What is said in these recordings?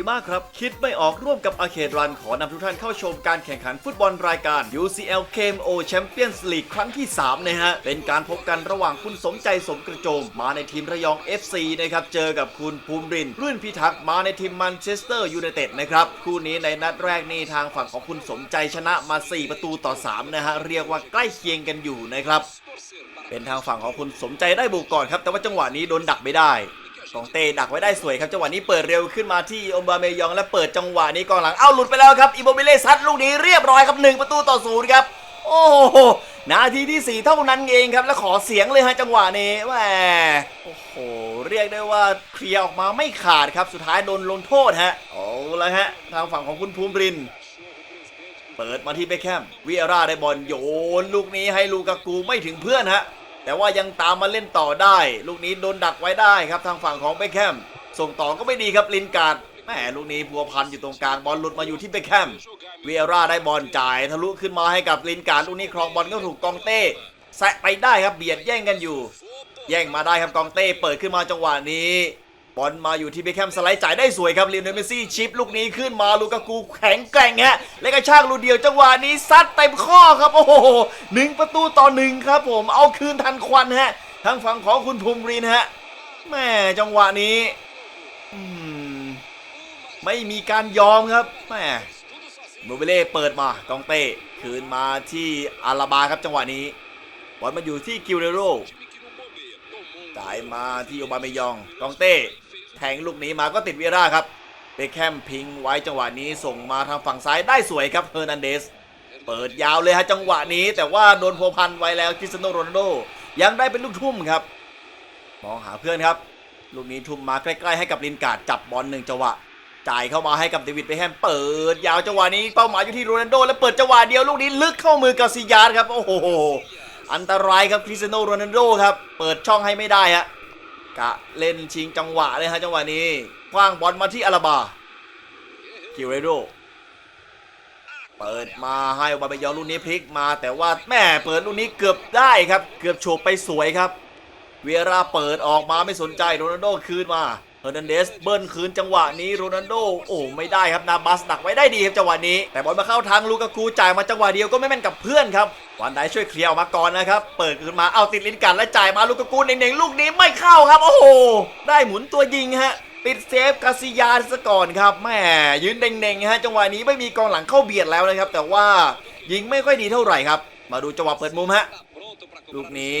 ีมากครับ คิดไม่ออกร่วมกับอาเคดรันขอนำทุกท่านเข้าชมการแข่งขันฟุตบอลรายการ UCL KMO Champions League ครั้งที่ 3 นะฮะ เป็นการพบกันระหว่างคุณสมใจสมกระโจม มาในทีมระยอง FC นะครับ เจอกับคุณภูมิรินร์รื่นพิทักษ์มาในทีมมันเชสเตอร์ยูไนเต็ดนะครับ คู่นี้ในนัดแรกนี่ทางฝั่งของคุณสมใจชนะมา 4 ประตูต่อ 3 นะฮะ เรียกว่าใกล้เคียงกันอยู่นะครับ เป็นทางฝั่งของคุณสมใจได้บุกก่อนครับ แต่ว่าจังหวะนี้โดนดักไม่ได้ กองเต้ดักไว้ได้สวยครับจังหวะนี้เปิดเร็วขึ้นมาที่โอบาเมยองและเปิดจังหวะนี้กองหลังเอ้าหลุดไปแล้วครับอิโมบิเล่ซัดลูกนี้เรียบร้อยครับหนึ่งประตูต่อศูนย์ครับโอ้โหนาทีที่ 4 เท่านั้นเองครับ แล้วขอเสียงเลยฮะจังหวะนี้แหมโอ้โห เรียกได้ว่าเคลียร์ออกมาไม่ขาดครับ สุดท้ายโดนลงโทษฮะเอาละฮะ ทางฝั่งของคุณภูมิริน เปิดมาที่เบคแคมวิเอร่าได้บอลโยนลูกนี้ให้ลูกากูไม่ถึงเพื่อนฮะ แต่ว่ายังตามมาเล่นต่อได้ ลูกนี้โดนดักไว้ได้ครับทางฝั่งของเบคแฮมส่งต่อก็ไม่ดีครับลินการ์ดแหมลูกนี้พัวพันอยู่ตรงกลางบอลหลุดมาอยู่ที่เบคแฮมวีเอร่าได้บอลจ่ายทะลุขึ้นมาให้กับลินการ์ดลูกนี้ครองบอลก็ถูกกองเต้แซะไปได้ครับเบียดแย่งกันอยู่ แย่งมาได้ครับกองเต้เปิดขึ้นมาจังหวะนี้ บอลมาอยู่ที่เบคแคมสไลด์จ่ายได้สวยครับลิโอเนเมซี่ชิปลูกนี้ขึ้นมาลูกากูแข็งแกร่งฮะและกระชากลูกเดียวจังหวะนี้ซัดเต็มข้อครับโอ้โหหนึ่งประตูต่อหนึ่งครับผมเอาคืนทันควันฮะทางฝั่งของคุณภูมิรินฮะแม่จังหวะนี้ไม่มีการยอมครับแม่โมเบเล่เปิดมากองเต้คืนมาที่อาราบาครับจังหวะนี้บอลมาอยู่ที่กิลเรโรจ่ายมาที่โอบาเมยองกองเต้ แทงลูกนี้มาก็ติดวีราครับเบคแคมพิงไว้จังหวะนี้ส่งมาทางฝั่งซ้ายได้สวยครับเฮอร์นันเดส เปิดยาวเลยฮะจังหวะนี้ แต่ว่าโดนพัวพันไว้แล้วคริสตียโนโรนัลโดยังได้เป็นลูกทุ่มครับ มองหาเพื่อนครับ ลูกนี้ทุ่มมาใกล้ๆให้กับลินการ์ดจับบอลหนึ่งจังหวะจ่ายเข้ามาให้กับเดวิดเบคแฮมเปิดยาวจังหวะนี้เป้าหมายอยู่ที่โรนัลโด แล้วเปิดจังหวะเดียวลูกนี้ลึกเข้ามือกับซิยาร์ครับโอ้โหอันตรายครับคริสตียโนโรนัลโดครับเปิดช่องให้ไม่ได้ฮะ กะเล่นชิงจังหวะเลยฮะจังหวะนี้คว้างบอลมาที่อาราบากิเรโดเปิดมาให้อบาเบยอลูกนี้พลิกมา แต่ว่าแม่เปิดลูกนี้เกือบได้ครับ เกือบโฉบไปสวยครับ เวียราเปิดออกมาไม่สนใจโรนัลโดคืนมา เฮอร์นันเดสเบิ้ลคืนจังหวะนี้โรนัลโดโอ้ไม่ได้ครับนาบัสดักไว้ได้ดีครับจังหวะนี้ แต่บอลมาเข้าทางลูกากูจ่ายมาจังหวะเดียวก็ไม่แม่นกับเพื่อนครับวันไดช่วยเคลียร์ออกมาก่อนนะครับเปิดขึ้นมาเอาติดลิ้นกันและจ่ายมาลูกากูเน่งๆลูกนี้ไม่เข้าครับโอ้โหได้หมุนตัวยิงฮะติดเซฟกาซิยาซะก่อนครับแม่ยืนเน่งๆฮะจังหวะนี้ไม่มีกองหลังเข้าเบียดแล้วนะครับแต่ว่ายิงไม่ค่อยดีเท่าไหร่ครับ มาดูจังหวะเปิดมุมฮะลูกนี้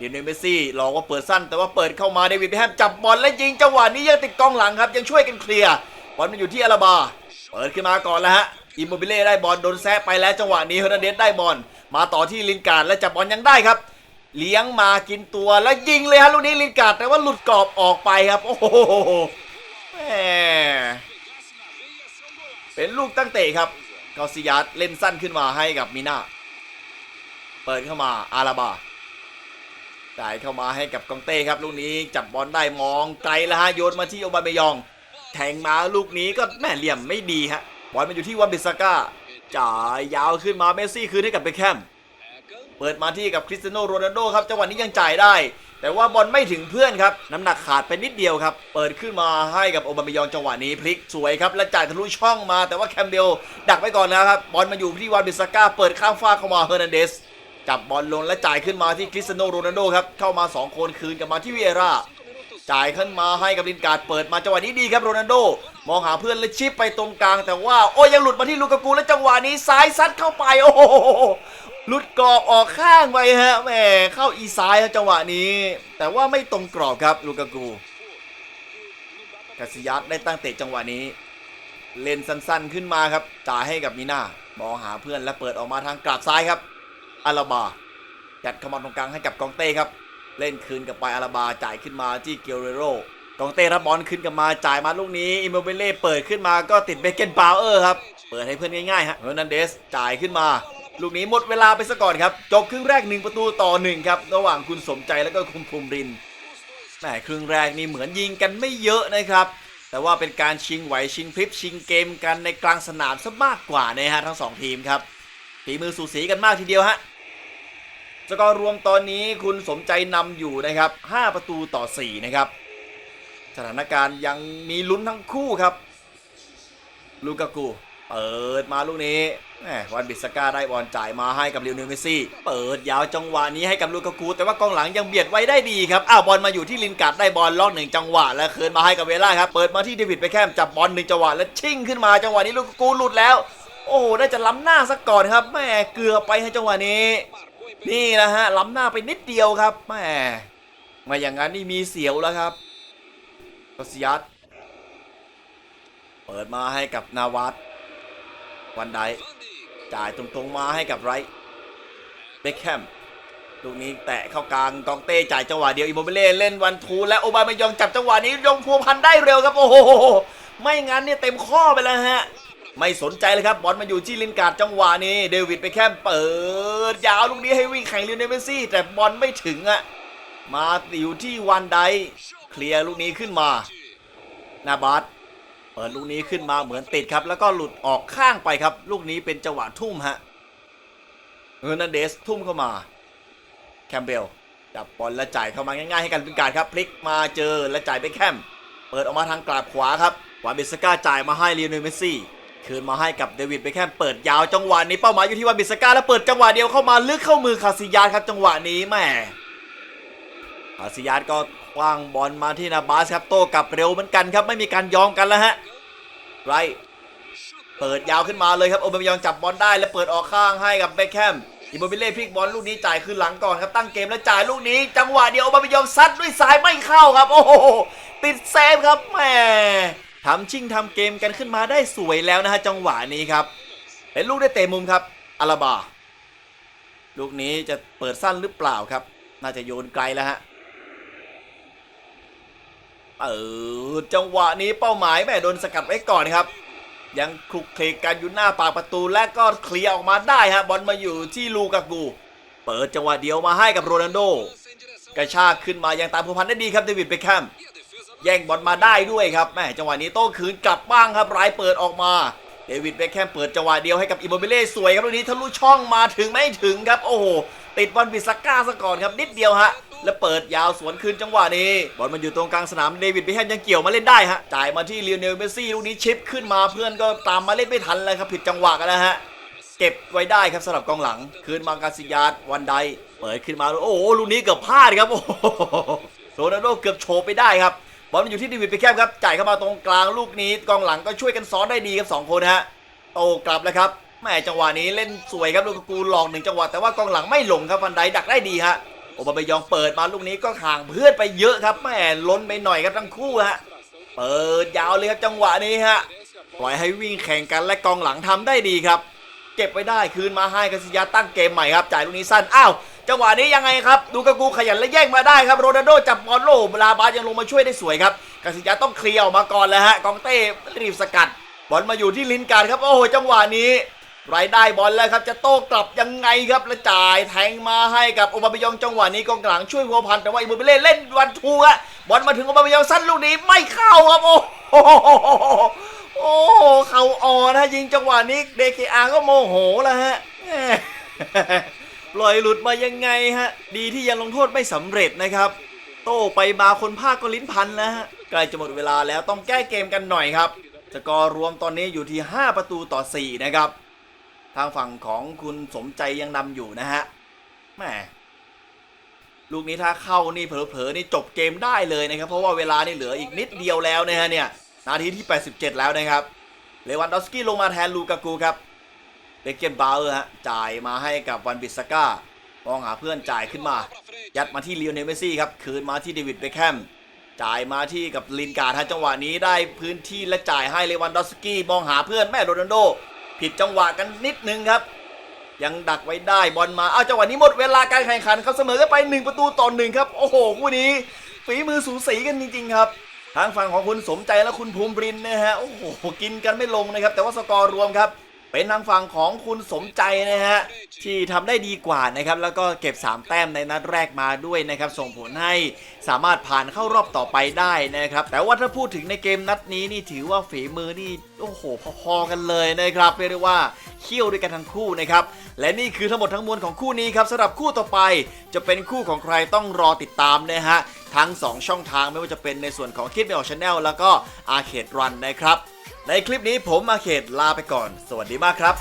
เดียนเมสซี่หลอว่าเปิดสั้นแต่ว่าเปิดเข้ามาเดวิดเบคแฮมจับบอลและยิงจังหวะนี้ยังติดกองหลังครับ ยังช่วยกันเคลียร์บอลมันอยู่ที่อาราบา เปิดขึ้นมาก่อนแล้วฮะอิมโมบิเล่ได้บอลโดนแซะไปแล้วจังหวะนี้เฮอร์นันเดสได้บอลมาต่อที่ลินการ์ดและจับบอลยังได้ครับ เลี้ยงมากินตัวแล้วยิงเลยฮะลูกนี้ลินการ์ดแต่ว่าหลุดกรอบออกไปครับโอ้โหแหมเป็นลูกตั้งเตะครับกาซิยัสเล่นสั้นขึ้นมาให้กับมิน่าเปิดเข้ามาอาราบา จ่ายเข้ามาให้กับกองเต้ครับลูกนี้จับบอลได้มองไกลแล้วฮะโยนมาที่โอบาเมยอง แทงมาลูกนี้ก็แม่เหลี่ยมไม่ดีฮะบอลมันอยู่ที่วันบิสก้าจ่ายยาวขึ้นมาเมสซี่คืนให้กับเบคแคมเปิดมาที่กับคริสเตียโนโรนัลโดครับจังหวะนี้ยังจ่ายได้ แต่ว่าบอลไม่ถึงเพื่อนครับน้ำหนักขาดไปนิดเดียวครับ เปิดขึ้นมาให้กับโอบาเมยองจังหวะนี้พลิกสวยครับและจ่ายทะลุช่องมาแต่ว่าแคมเบลดักไว้ก่อนแล้วครับบอลมาอยู่ที่วันบิสก้าเปิดข้ามฟ้ากเข้ามาเฮอร์นันเดส จับบอลลงและจ่ายขึ้นมาที่คริสเตียโนโรนัลโดครับเข้ามา 2 คนคืนกลับมาที่เวียร่าจ่ายขึ้นมาให้กับลินการ์ดเปิดมาจังหวะนี้ดีครับโรนัลโดมองหาเพื่อนและชิปไปตรงกลาง แต่ว่าโอ้ยังหลุดมาที่ลูกากูและจังหวะนี้ซ้ายซัดเข้าไป โอ้โหหลุดกรอบออกข้างไปฮะแหมเข้าอีซ้ายจังหวะนี้ แต่ว่าไม่ตรงกรอบครับลูกากูกาซิยัสได้ตั้งเตะจังหวะนี้ เลนสั้นๆขึ้นมาครับจ่ายให้กับมิน่ามองหาเพื่อนและเปิดออกมาทางกราบซ้ายครับ อาราบายัดเข้ามาตรงกลางให้กับกองเต้ครับ เล่นคืนกับไปอาราบาจ่ายขึ้นมาที่เกลเรโรกองเต้รับบอลขึ้นกับมาจ่ายมาลูกนี้อิมโมเบเล่เปิดขึ้นมาก็ติดเบเกนบาวเออร์ครับ เปิดให้เพื่อนง่ายๆฮะเฮอร์นันเดสจ่ายขึ้นมา ลูกนี้หมดเวลาไปซะก่อนครับ จบครึ่งแรกหนึ่งประตูต่อหนึ่งครับ ระหว่างคุณสมใจแล้วก็คุณภูมิรินแหมครึ่งแรกนี่เหมือนยิงกันไม่เยอะนะครับ แต่ว่าเป็นการชิงไหวชิงพริบชิงเกมกันในกลางสนามซะมากกว่านะฮะทั้งสองทีมครับฝีมือสูสีกันมากทีเดียวฮะ สกอร์รวมตอนนี้คุณสมใจนำอยู่นะครับ 5 ประตูต่อ 4 นะครับ สถานการณ์ยังมีลุ้นทั้งคู่ครับ ลูกากูเปิดมาลูกนี้แหมวันบิสก้าได้บอลจ่ายมาให้กับลิโอเนลเมซี่ เปิดยาวจังหวะนี้ให้กับลูกากู แต่ว่ากองหลังยังเบียดไว้ได้ดีครับอ้าวบอลมาอยู่ที่ลินการ์ดได้บอลล็อกหนึ่งจังหวะ แล้วคืนมาให้กับเวล่าครับ เปิดมาที่เดวิดไปแคมจับบอลหนึ่งจังหวะ แล้วชิ่งขึ้นมาจังหวะนี้ลูกากูหลุดแล้ว โอ้โหน่าจะล้ำหน้าสักก่อนครับแม่เกือบไปให้จังหวะนี้ นี่นะฮะล้ำหน้าไปนิดเดียวครับแม่ไมาอย่างนั้นนี่มีเสียวแล้วครับกสยัตเปิดมาให้กับนาวัตวันไดจ่ายตรงๆมาให้กับไรเบคแฮมลูกนี้แตะเข้ากลางกองเต้จ่ายจังหวะเดียวอิโมเบเล่เล่นวันทูและโอบามายองจับจังหวะนี้ยงพัวพันได้เร็วครับ โอ้โห ไม่งั้นเนี่ยเต็มข้อไปแล้วฮะ ไม่สนใจเลยครับบอลมาอยู่ที่ลินการ์ดจังหวะนี้เดวิดไปแค่เปิด ยาวลูกนี้ให้วิ่งแข่งลิโอเนเมซี่ แต่บอลไม่ถึงอะมาอยู่ที่วันไดเคลียร์ลูกนี้ขึ้นมานาบัสเปิดลูกนี้ขึ้นมาเหมือนติดครับ แล้วก็หลุดออกข้างไปครับ ลูกนี้เป็นจังหวะทุ่มฮะเฮอร์นันเดสทุ่มเข้ามาแคมเบลจับบอลและจ่ายเข้ามาง่ายๆให้กันเป็นการดครับ พลิกมาเจอและจ่ายไปแคมเปิดออกมาทางกราบขวาครับวานเบสกาจ่ายมาให้ลิโอเนเมสซี่ คืนมาให้กับเดวิดเบคแฮมเปิดยาวจังหวะนี้เป้าหมายอยู่ที่วานบิสกาแล้วเปิดจังหวะเดียวเข้ามาลึกเข้ามือคาซิยาสครับจังหวะนี้แม่คาซิยาสก็คว้างบอลมาที่นาบาสครับโต้กลับเร็วเหมือนกันครับไม่มีการยอมกันแล้วฮะไรเปิดยาวขึ้นมาเลยครับโอเบมยองจับบอลได้แล้วเปิดออกข้างให้กับเบคแฮมอิโมบิเล่พลิกบอลลูกนี้จ่ายคืนหลังก่อนครับตั้งเกมแล้วจ่ายลูกนี้ จังหวะเดียวโอเบมยองซัดด้วยซ้ายไม่เข้าครับ โอ้โหติดเซฟครับแหม่ ทำชิงทำเกมกันขึ้นมาได้สวยแล้วนะฮะจังหวะนี้ครับเป็นลูกได้เตะมุมครับอาราบา ลูกนี้จะเปิดสั้นหรือเปล่าครับ น่าจะโยนไกลแล้วฮะเออจังหวะนี้เป้าหมายแม่โดนสกัดไว้ก่อนครับ ยังคลุกคลิกกันอยู่หน้าปากประตูและก็เคลียร์ออกมาได้ฮะบอลมาอยู่ที่ลูกากู เปิดจังหวะเดียวมาให้กับโรนัลโดกระชากขึ้นมายังตามผูพันได้ดีครับเดวิดเบคแฮม แย่งบอลมาได้ด้วยครับแม่จังหวะนี้โต้คืนกลับบ้างครับรายเปิดออกมาเดวิดเบคแฮมเปิดจังหวะเดียวให้กับอิโมบิเล่สวยครับลูกนี้ทะลุช่องมาถึงไม่ถึงครับ โอ้โหติดบอลบิสก้าซะก่อนครับนิดเดียวฮะแล้วเปิดยาวสวนคืนจังหวะนี้ บอลมันอยู่ตรงกลางสนามเดวิดเบคแฮมยังเกี่ยวมาเล่นได้ฮะจ่ายมาที่ลิโอเนลเมซี่ลูกนี้ชิปขึ้นมาเพื่อนก็ตามมาเล่นไม่ทันเลยครับผิดจังหวะกันแล้วฮะเก็บไว้ได้ครับสำหรับกองหลัง คืนมากาซิยาสวันไดเปิดขึ้นมาโอ้โหลูกนี้เกือบพลาดครับโอ้โหโรนัลโดเกือบโฉบไปได้ครับ บอลมันอยู่ที่เดวิดเบคแฮมครับจ่ายเข้ามาตรงกลางลูกนี้กองหลังก็ช่วยกันซ้อนได้ดีครับสองคนฮะโต้กลับแล้วครับแม่จังหวะนี้เล่นสวยครับลูกกูหลอกหนึ่งจังหวะแต่ว่ากองหลังไม่หลงครับวันไดดักได้ดีฮะโอบามายองเปิดมาลูกนี้ก็ห่างเพื่อนไปเยอะครับแม่ล้นไปหน่อยครับทั้งคู่ฮะเปิดยาวเลยครับจังหวะนี้ฮะปล่อยให้วิ่งแข่งกันและกองหลังทำได้ดีครับ เก็บไว้ได้คืนมาให้กาซิยาตั้งเกมใหม่ครับจ่ายลูกนี้สั้นอ้าว จังหวะนี้ยังไงครับ ดูกากูขยันและแย่งมาได้ครับโรนัลโดจับบอลโลลาบาสยังลงมาช่วยได้สวยครับกาซิยาต้องเคลียร์ออกมาก่อนแล้วฮะกองเต้รีบสกัด บอลมาอยู่ที่ลินการ์ดครับโอ้โหจังหวะนี้รายได้บอลแล้วครับจะโต้กลับยังไงครับและจ่ายแทงมาให้กับโอบามายองจังหวะนี้กองหลังช่วยหัวพันแต่ว่าอิโมบิเล่เล่นวันทูอะบอลมาถึงโอบามายองสั้นลูกนี้ไม่เข้าครับโอ้โหโอ้เข่าอ่อนนะยิงจังหวะนี้เดคอาก็โมโหแล้วฮะ ปล่อยหลุดมายังไงฮะ ดีที่ยังลงโทษไม่สำเร็จนะครับ โต้ไปมาคนภาคก็ลิ้นพันแล้วฮะใกล้จะหมดเวลาแล้วต้องแก้เกมกันหน่อยครับสกอร์รวมตอนนี้อยู่ที่ 5 ประตูต่อ 4 นะครับ ทางฝั่งของคุณสมใจยังนำอยู่นะฮะแหมลูกนี้ถ้าเข้านี่เผลอๆนี่จบเกมได้เลยนะครับ เพราะว่าเวลานี่เหลืออีกนิดเดียวแล้วนะฮะเนี่ยนาทีที่ 87 แล้วนะครับเลวันดอฟสกี้ลงมาแทนลูกากูครับ เบเกนบาวเออร์ฮะจ่ายมาให้กับวันบิสก้ามองหาเพื่อนจ่ายขึ้นมา ยัดมาที่เลีโอเนเมซี่ครับคืนมาที่เดวิดเบคแฮมจ่ายมาที่กับลินการ์ดฮะจังหวะนี้ได้พื้นที่และจ่ายให้เลวันดอสกี้มองหาเพื่อนแม่โรนัลโด ผิดจังหวะกันนิดนึงครับ ยังดักไว้ได้บอลมาเอาจังหวะนี้หมดเวลาการแข่งขันเขาเสมอกันไป 1 ประตูต่อหนึ่งครับโอ้โหคู่นี้ฝีมือสูสีกันจริงๆครับทางฝั่งของคุณสมใจและคุณภูมิรินนะฮะโอ้โหกินกันไม่ลงนะครับแต่ว่าสกอร์รวมครับ เป็นทางฝั่งของคุณสมใจนะฮะที่ทำได้ดีกว่านะครับแล้วก็เก็บ 3 แต้มในนัดแรกมาด้วยนะครับส่งผลให้สามารถผ่านเข้ารอบต่อไปได้นะครับแต่ว่าถ้าพูดถึงในเกมนัดนี้นี่ถือว่าฝีมือนี่ โอ้โหพอๆกันเลยนะครับเรียกได้ว่าเขี้ยวด้วยกันทั้งคู่นะครับและนี่คือทั้งหมดทั้งมวลของคู่นี้ครับสำหรับคู่ต่อไป จะเป็นคู่ของใครต้องรอติดตามนะฮะทั้ง 2 ช่องทางไม่ว่าจะเป็นในส่วนของคิดไม่ออกชาแนลแล้วก็อาเขตรันนะครับ ในคลิปนี้ผมอาเขตลาไปก่อน สวัสดีมากครับ